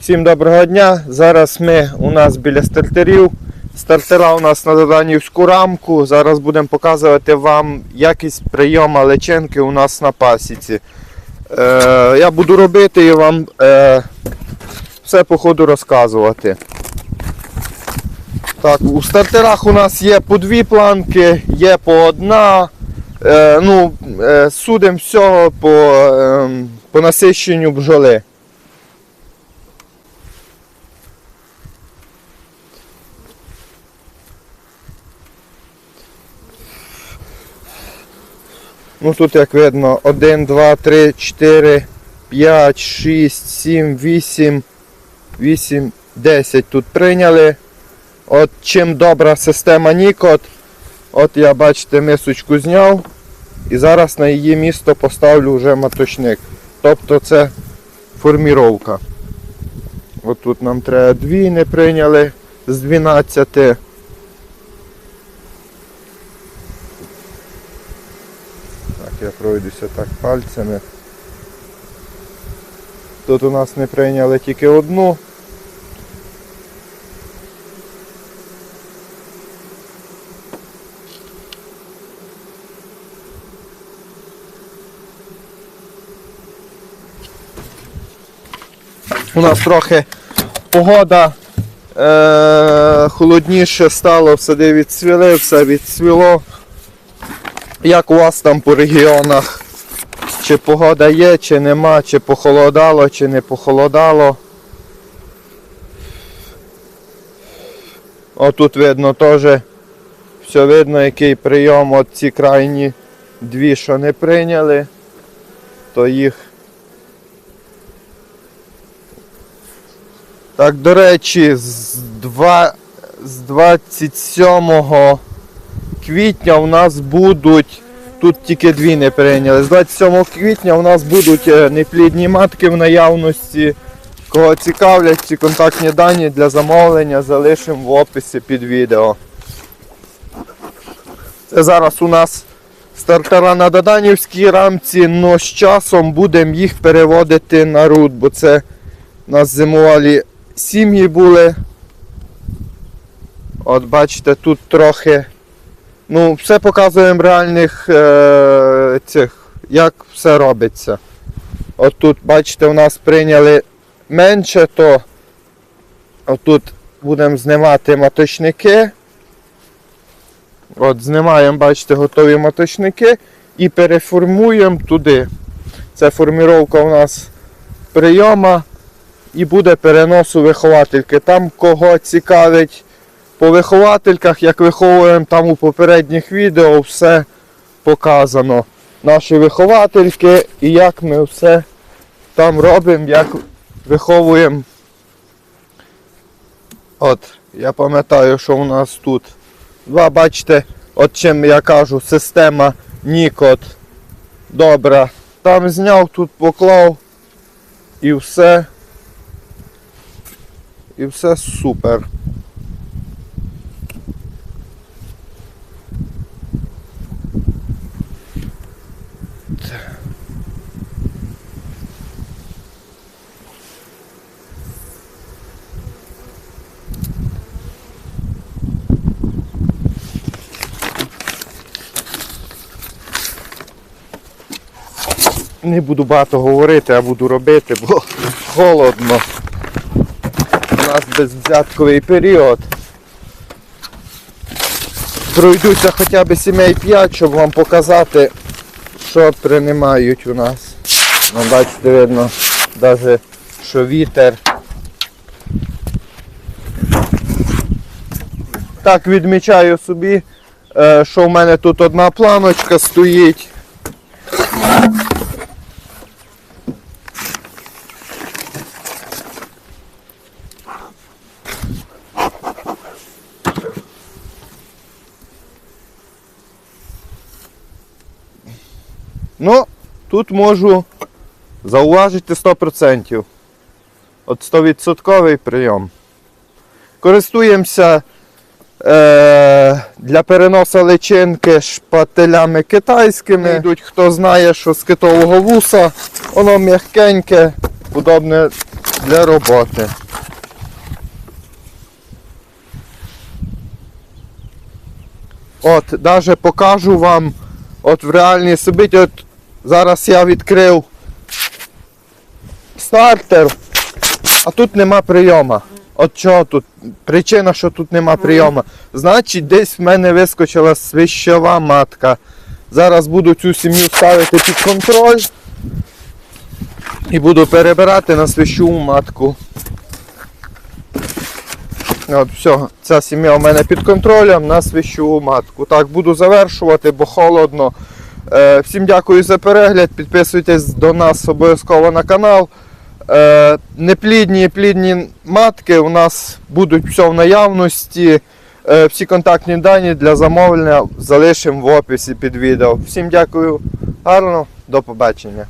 Всім доброго дня. Зараз ми у нас біля стартерів. Стартера у нас на Доданівську рамку. Зараз будемо показувати вам якість прийому личинки у нас на пасіці. Е, я буду робити і вам е, все по ходу розказувати. Так, у стартерах у нас є по дві планки, є по одна. Е, ну, е, судимо всього по, е, по насищенню бджоли. Ну тут як видно 1, 2, 3, 4, 5, 6, 7, 8, 8, 10 тут прийняли. От чим добра система Нікот. От я бачите мисочку зняв. І зараз на її місто поставлю вже маточник. Тобто це форміровка. От тут нам треба дві не прийняли з 12. Я пройдуся так пальцями. Тут у нас не прийняли тільки одну. У нас трохи погода е- холодніше стало, все де відцвіли, все відцвіло. Як у вас там по регіонах? Чи погода є, чи нема, чи похолодало, чи не похолодало. Отут видно теж все видно, який прийом. От ці крайні дві, що не прийняли, то їх. Так, до речі, з, два, з 27 квітня у нас будуть, тут тільки дві не прийняли. З 27 квітня у нас будуть е, неплідні матки в наявності. Кого цікавлять, ці контактні дані для замовлення залишимо в описі під відео. Це зараз у нас стартера на Доданівській рамці, але з часом будемо їх переводити на рут, бо це у нас зимувалі сім'ї були. От бачите, тут трохи. Ну, все показуємо реальних е, цих, як все робиться. От тут, бачите, у нас прийняли менше, то отут будемо знімати маточники. От знімаємо, бачите, готові маточники і переформуємо туди. Це форміровка у нас прийома і буде переносу виховательки. Там кого цікавить по виховательках, як виховуємо там у попередніх відео, все показано. Наші виховательки і як ми все там робимо, як виховуємо. От, я пам'ятаю, що у нас тут два, бачите, от чим я кажу, система Нікот добра. Там зняв, тут поклав і все. І все супер. Не буду багато говорити, а буду робити, бо холодно. У нас безвзятковий період. Пройдуся хоча б сімей 5, щоб вам показати, що приймають у нас. Ну, бачите, видно, навіть що вітер. Так, відмічаю собі, е, що в мене тут одна планочка стоїть. Ну, тут можу зауважити 100%. От 100% прийом. Користуємося е, для переносу личинки шпателями китайськими. Йдуть, хто знає, що з китового вуса, воно м'якеньке, удобне для роботи. От, даже покажу вам от в реальній собиті. От зараз я відкрив стартер, а тут нема прийома. От чого тут? Причина, що тут нема прийома. Значить, десь в мене вискочила свищова матка. Зараз буду цю сім'ю ставити під контроль і буду перебирати на свищову матку. От, все, ця сім'я у мене під контролем на свищову матку. Так, буду завершувати, бо холодно. Е, всім дякую за перегляд. Підписуйтесь до нас обов'язково на канал. Е, неплідні і плідні матки у нас будуть все в наявності. Е, всі контактні дані для замовлення залишимо в описі під відео. Всім дякую гарно, до побачення.